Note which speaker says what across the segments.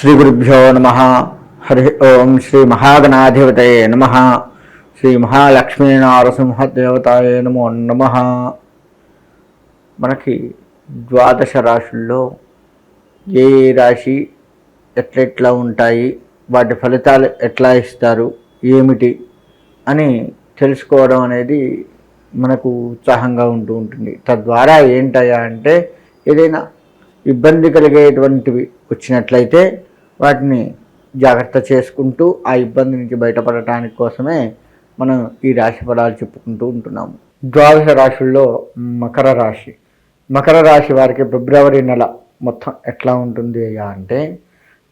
Speaker 1: శ్రీ గురుభ్యో నమ. హరి ఓం శ్రీ మహాగణాధిపతయే నమ. శ్రీ మహాలక్ష్మీ నారసింహదేవతాయే నమో నమ. మనకి ద్వాదశ రాశుల్లో ఏ ఏ రాశి ఎట్లెట్లా ఉంటాయి వాటి ఫలితాలు ఎట్లా ఇస్తారు ఏమిటి అని తెలుసుకోవడం అనేది మనకు ఉత్సాహంగా ఉంటూ ఉంటుంది. తద్వారా ఏంటయ్యా అంటే ఏదైనా ఇబ్బంది కలిగేటువంటివి వచ్చినట్లయితే వాటిని జాగ్రత్త చేసుకుంటూ ఆ ఇబ్బంది నుంచి బయటపడటానికి కోసమే మనం ఈ రాశి ఫలాలు చెప్పుకుంటూ ఉంటున్నాము. ద్వాదశ రాశుల్లో మకర రాశి. మకర రాశి వారికి ఫిబ్రవరి నెల మొత్తం ఎట్లా ఉంటుంది అయ్యా అంటే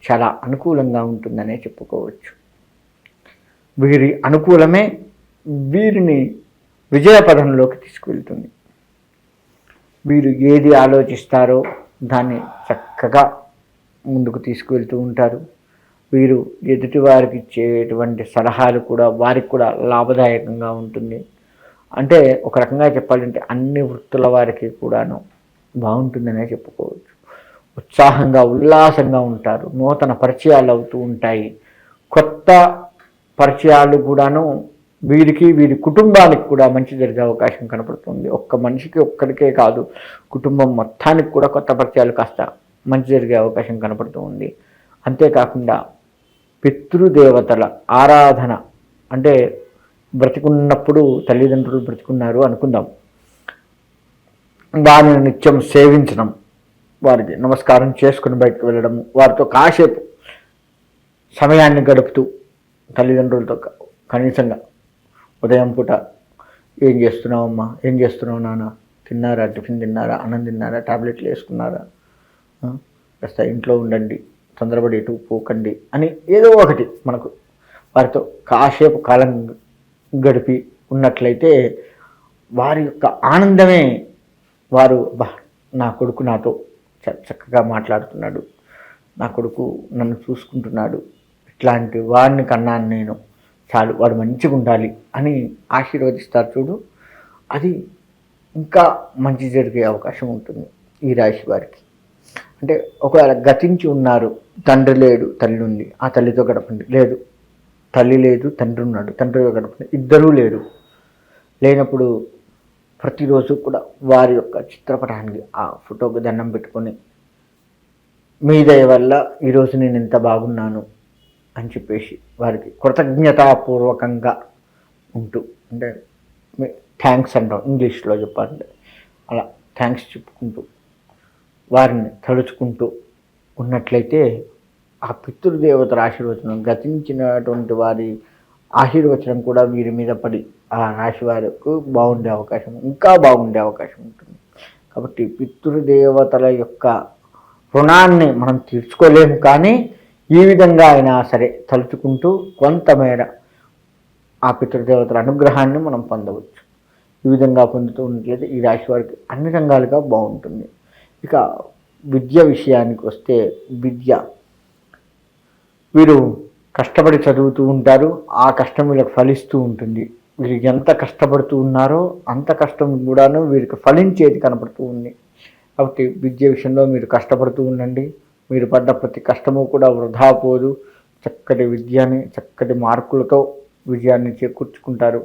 Speaker 1: చాలా అనుకూలంగా ఉంటుందనే చెప్పుకోవచ్చు. వీరి అనుకూలమే వీరిని విజయపదంలోకి తీసుకువెళ్తుంది. వీరు ఏది ఆలోచిస్తారో దాన్ని చక్కగా ముందుకు తీసుకువెళ్తూ ఉంటారు. వీరు ఎదుటి వారికి ఇచ్చేటువంటి సలహాలు కూడా వారికి కూడా లాభదాయకంగా ఉంటుంది. అంటే ఒక రకంగా చెప్పాలంటే అన్ని వృత్తుల వారికి కూడాను బాగుంటుందనే చెప్పుకోవచ్చు. ఉత్సాహంగా ఉల్లాసంగా ఉంటారు. నూతన పరిచయాలు అవుతూ ఉంటాయి. కొత్త పరిచయాలు కూడాను వీరికి వీరి కుటుంబానికి కూడా మంచి జరిగే అవకాశం కనపడుతుంది. ఒక్క మనిషికి ఒక్కడికే కాదు కుటుంబం మొత్తానికి కూడా కొత్త పరిచయాలు కాస్త మంచి జరిగే అవకాశం కనపడుతూ ఉంది. అంతేకాకుండా పితృదేవతల ఆరాధన అంటే బ్రతికున్నప్పుడు తల్లిదండ్రులు బ్రతికున్నారు అనుకుందాం. వారిని నిత్యం సేవించడం వారికి నమస్కారం చేసుకుని బయటకు వెళ్ళడం వారితో కాసేపు సమయాన్ని గడుపుతూ తల్లిదండ్రులతో కనీసంగా ఉదయం పూట ఏం చేస్తున్నావమ్మా? ఏం చేస్తున్నావు నాన్న? తిన్నారా? టిఫిన్ తిన్నారా? అన్నం తిన్నారా? టాబ్లెట్లు వేసుకున్నారా? కాస్త ఇంట్లో ఉండండి తొందరపడి ఎటు పోకండి అని ఏదో ఒకటి మనకు వారితో కాసేపు కాలం గడిపి ఉన్నట్లయితే వారి యొక్క ఆనందమే వారు బా నా కొడుకు నాతో చ- చక్కగా మాట్లాడుతున్నాడు నా కొడుకు నన్ను చూసుకుంటున్నాడు ఇట్లాంటి వాడిని కన్నాను నేను చాలు వాడు మంచిగా ఉండాలి అని ఆశీర్వదిస్తారు చూడు. అది ఇంకా మంచి జరిగే అవకాశం ఉంటుంది ఈ రాశి వారికి. అంటే ఒకవేళ గతించి ఉన్నారు తండ్రి లేడు తల్లి ఉంది ఆ తల్లితో గడపండి. లేదు. తల్లి లేదు తండ్రి ఉన్నాడు తండ్రితో గడపండి. ఇద్దరూ లేరు. లేనప్పుడు ప్రతిరోజు కూడా వారి యొక్క చిత్రపటానికి ఆ ఫోటోకి దండం పెట్టుకొని మీ దయ వల్ల ఈరోజు నేను ఇంత బాగున్నాను అని చెప్పేసి వారికి కృతజ్ఞతాపూర్వకంగా ఉంటూ అంటే థ్యాంక్స్ అంటాం ఇంగ్లీష్లో చెప్పాలంటే. అలా థ్యాంక్స్ చెప్పుకుంటూ వారిని తలుచుకుంటూ ఉన్నట్లయితే ఆ పితృదేవతల ఆశీర్వచనం గతించినటువంటి వారి ఆశీర్వచనం కూడా వీరి మీద పడి ఆ రాశి వారికి బాగుండే అవకాశం ఇంకా బాగుండే అవకాశం ఉంటుంది. కాబట్టి పితృదేవతల యొక్క రుణాన్ని మనం తీర్చుకోలేము కానీ ఈ విధంగా అయినా సరే తలుచుకుంటూ కొంతమేర ఆ పితృదేవతల అనుగ్రహాన్ని మనం పొందవచ్చు. ఈ విధంగా పొందుతూ ఉన్నట్లయితే ఈ రాశి వారికి అన్ని రంగాలుగా బాగుంటుంది. ఇక విద్య విషయానికి వస్తే విద్య. వీరు కష్టపడి చదువుతూ ఉంటారు ఆ కష్టం వీళ్ళకి ఫలిస్తూ ఉంటుంది. వీరు ఎంత కష్టపడుతూ ఉన్నారో అంత కష్టం కూడాను వీరికి ఫలించేది కనపడుతూ ఉంది. కాబట్టి విద్య విషయంలో మీరు కష్టపడుతూ ఉండండి. మీరు పడ్డ ప్రతి కష్టము కూడా వృధా పోదు. చక్కటి విద్యని చక్కటి మార్కులతో విజయాన్ని చేకూర్చుకుంటారు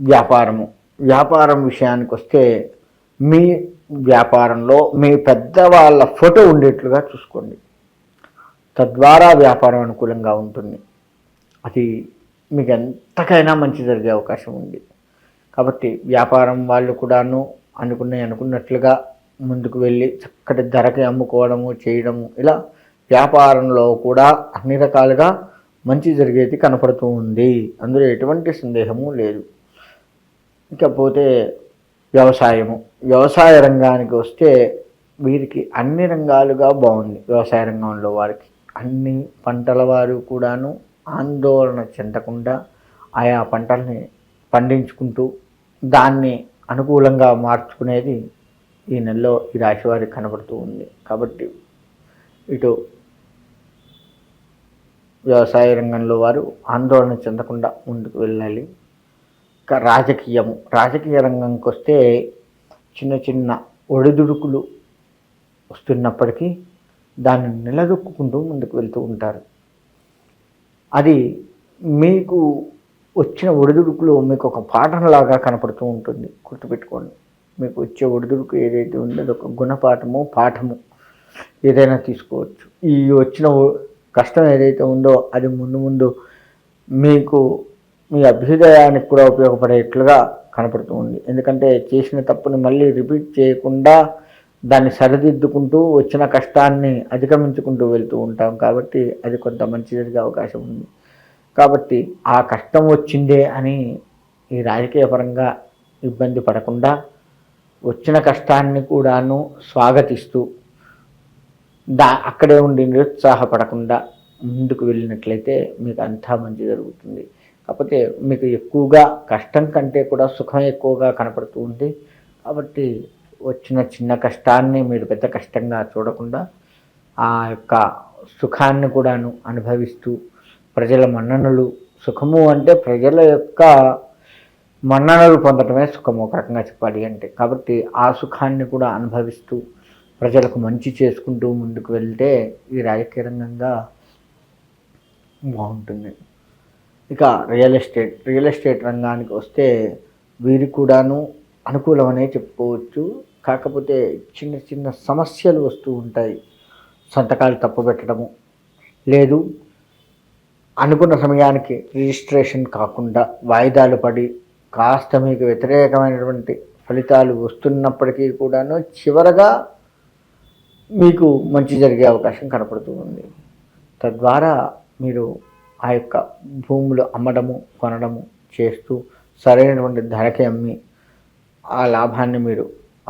Speaker 1: వ్యాపారము. వ్యాపారం విషయానికి వస్తే మీ వ్యాపారంలో మీ పెద్దవాళ్ళ ఫోటో ఉండేట్లుగా చూసుకోండి. తద్వారా వ్యాపారం అనుకూలంగా ఉంటుంది. అది మీకు ఎంతకైనా మంచి జరిగే అవకాశం ఉంది. కాబట్టి వ్యాపారం వాళ్ళు కూడాను అనుకున్న అనుకున్నట్లుగా ముందుకు వెళ్ళి చక్కటి ధరకి అమ్ముకోవడము చేయడము ఇలా వ్యాపారంలో కూడా అన్ని రకాలుగా మంచి జరిగేది కనపడుతూ ఉంది. అందులో ఎటువంటి సందేహము లేదు. ఇకపోతే వ్యవసాయము. వ్యవసాయ రంగానికి వస్తే వీరికి అన్ని రంగాలుగా బాగుంది. వ్యవసాయ రంగంలో వారికి అన్ని పంటల వారు కూడాను ఆందోళన చెందకుండా ఆయా పంటల్ని పండించుకుంటూ దాన్ని అనుకూలంగా మార్చుకునేది ఈ నెలలో ఈ రాశి వారికి కనబడుతూ ఉంది. కాబట్టి ఇటు వ్యవసాయ రంగంలో వారు ఆందోళన చెందకుండా ముందుకు వెళ్ళాలి. రాజకీయము. రాజకీయ రంగంకి వస్తే చిన్న చిన్న ఒడిదుడుకులు వస్తున్నప్పటికీ దాన్ని నిలదొక్కుంటూ ముందుకు వెళ్తూ ఉంటారు. అది మీకు వచ్చిన ఒడిదుడుకులో మీకు ఒక పాఠంలాగా కనపడుతూ ఉంటుంది. గుర్తుపెట్టుకోండి. మీకు వచ్చే ఒడిదుడుకు ఏదైతే ఉందో అది ఒక గుణపాఠము పాఠము ఏదైనా తీసుకోవచ్చు. ఈ వచ్చిన కష్టం ఏదైతే ఉందో అది ముందు ముందు మీకు మీ అభ్యుదయానికి కూడా ఉపయోగపడేట్లుగా కనపడుతూ ఉంది ఎందుకంటే చేసిన తప్పుని మళ్ళీ రిపీట్ చేయకుండా దాన్ని సరిదిద్దుకుంటూ వచ్చిన కష్టాన్ని అధిగమించుకుంటూ వెళ్తూ ఉంటాం కాబట్టి అది కొంత మంచి జరిగే అవకాశం ఉంది. కాబట్టి ఆ కష్టం వచ్చిందే అని ఈ రాజకీయ పరంగా ఇబ్బంది పడకుండా వచ్చిన కష్టాన్ని కూడాను స్వాగతిస్తూ దా అక్కడే ఉండి నిరుత్సాహపడకుండా ముందుకు వెళ్ళినట్లయితే మీకు అంతా మంచి జరుగుతుంది. కాకపోతే మీకు ఎక్కువగా కష్టం కంటే కూడా సుఖం ఎక్కువగా కనపడుతూ ఉంది. కాబట్టి వచ్చిన చిన్న కష్టాన్ని మీరు పెద్ద కష్టంగా చూడకుండా ఆ యొక్క సుఖాన్ని కూడాను అనుభవిస్తూ ప్రజల మన్ననలు సుఖము అంటే ప్రజల యొక్క మన్ననలు పొందడమే సుఖము ఒక రకంగా చెప్పాలి అంటే. కాబట్టి ఆ సుఖాన్ని కూడా అనుభవిస్తూ ప్రజలకు మంచి చేసుకుంటూ ముందుకు వెళ్తే ఈ రాజకీయ రంగంగా బాగుంటుంది. ఇక రియల్ ఎస్టేట్ రియల్ ఎస్టేట్ రంగానికి వస్తే వీరికి కూడాను అనుకూలమనే చెప్పుకోవచ్చు. కాకపోతే చిన్న చిన్న సమస్యలు వస్తూ ఉంటాయి. సంతకాలు తప్పుపెట్టడము. లేదు అనుకున్న సమయానికి రిజిస్ట్రేషన్ కాకుండా వాయిదాలు పడి కాస్త మీకు వ్యతిరేకమైనటువంటి ఫలితాలు వస్తున్నప్పటికీ కూడాను చివరగా మీకు మంచి జరిగే అవకాశం కనపడుతూ ఉంది. తద్వారా మీరు ఆ యొక్క భూములు అమ్మడము కొనడము చేస్తూ సరైనటువంటి ధరకి అమ్మి ఆ లాభాన్ని మీరు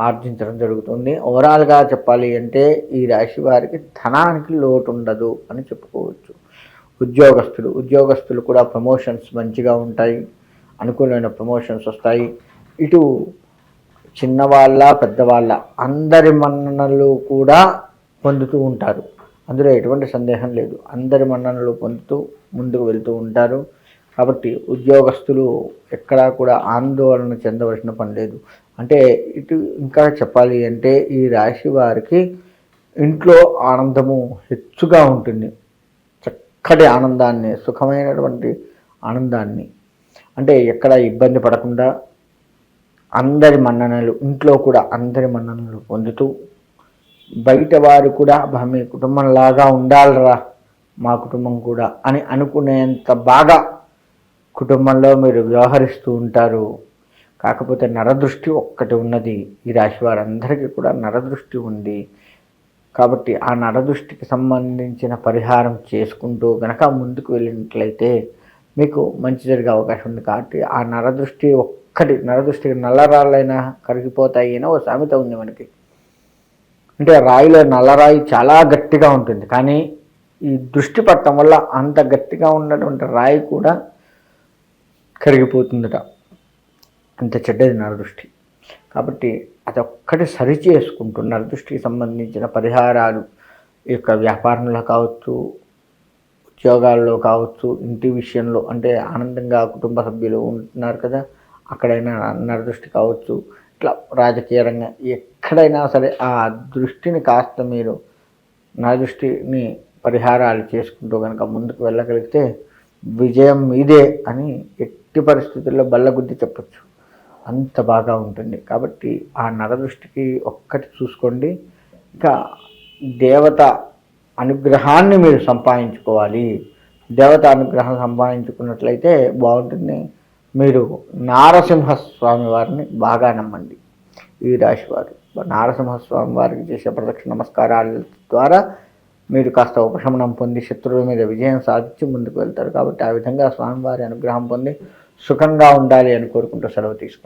Speaker 1: ఆర్జించడం జరుగుతుంది. ఓవరాల్గా చెప్పాలి అంటే ఈ రాశి వారికి ధనానికి లోటు ఉండదు అని చెప్పుకోవచ్చు. ఉద్యోగస్తులు ఉద్యోగస్తులు కూడా ప్రమోషన్స్ మంచిగా ఉంటాయి అనుకూలమైన ప్రమోషన్స్ వస్తాయి. ఇటు చిన్నవాళ్ళ పెద్దవాళ్ళ అందరి మన్ననలు కూడా పొందుతూ ఉంటారు. అందులో ఎటువంటి సందేహం లేదు. అందరి మన్ననలు పొందుతూ ముందుకు వెళ్తూ ఉంటారు. కాబట్టి ఉద్యోగస్తులు ఎక్కడా కూడా ఆందోళన చెందవలసిన పని లేదు. అంటే ఇటు ఇంకా చెప్పాలి అంటే ఈ రాశి వారికి ఇంట్లో ఆనందము హెచ్చుగా ఉంటుంది. చక్కటి ఆనందాన్ని సుఖమైనటువంటి ఆనందాన్ని. అంటే ఎక్కడ ఇబ్బంది పడకుండా అందరి మన్ననలు ఇంట్లో కూడా అందరి మన్ననలు పొందుతూ బయట వారు కూడా "అబ్బా, మీ కుటుంబంలాగా ఉండాలిరా మా కుటుంబం కూడా అని అనుకునేంత బాగా కుటుంబంలో మీరు వ్యవహరిస్తూ ఉంటారు. కాకపోతే నరదృష్టి ఒక్కటి ఉన్నది. ఈ రాశి వారందరికీ కూడా నరదృష్టి ఉంది. కాబట్టి ఆ నరదృష్టికి సంబంధించిన పరిహారం చేసుకుంటూ గనక ముందుకు వెళ్ళినట్లయితే మీకు మంచి జరిగే అవకాశం ఉంది. కాబట్టి ఆ నరదృష్టి ఒక్కటి నరదృష్టికి నల్లరాళ్ళైనా కరిగిపోతాయి అని ఓ సామెత ఉంది మనకి. అంటే రాయిలో నల్లరాయి చాలా గట్టిగా ఉంటుంది. కానీ ఈ దృష్టి పట్టడం వల్ల అంత గట్టిగా ఉన్నటువంటి రాయి కూడా కరిగిపోతుందట. అంత చెడ్డది నరదృష్టి కాబట్టి అదొక్కటి సరి చేసుకుంటూ నరదృష్టికి సంబంధించిన పరిహారాలు ఈ యొక్క వ్యాపారంలో కావచ్చు ఉద్యోగాల్లో కావచ్చు ఇంటి విషయంలో అంటే ఆనందంగా కుటుంబ సభ్యులు ఉంటున్నారు కదా అక్కడైనా నరదృష్టి కావచ్చు ఇట్లా రాజకీయ రంగం ఎక్కడైనా సరే ఆ దృష్టిని కాస్త మీరు నరదృష్టిని పరిహారాలు చేసుకుంటూ కనుక ముందుకు వెళ్ళగలిగితే విజయం మీదే అని ఎట్టి పరిస్థితుల్లో బల్లగుద్ది చెప్పచ్చు. అంత బాగా ఉంటుంది. కాబట్టి ఆ నరదృష్టికి ఒక్కటి చూసుకోండి. ఇంకా దేవత అనుగ్రహాన్ని మీరు సంపాదించుకోవాలి. దేవత అనుగ్రహం సంపాదించుకున్నట్లయితే బాగుంటుంది. మీరు నారసింహస్వామి వారిని బాగా నమ్మండి. ఈ రాశి వారు నారసింహస్వామి వారికి చేసే ప్రదక్షిణ నమస్కారాల ద్వారా మీరు కాస్త ఉపశమనం పొంది శత్రువుల మీద విజయం సాధించి ముందుకు వెళ్తారు. కాబట్టి ఆ విధంగా స్వామివారి అనుగ్రహం పొంది సుఖంగా ఉండాలి అని కోరుకుంటూ సెలవు తీసుకుంటారు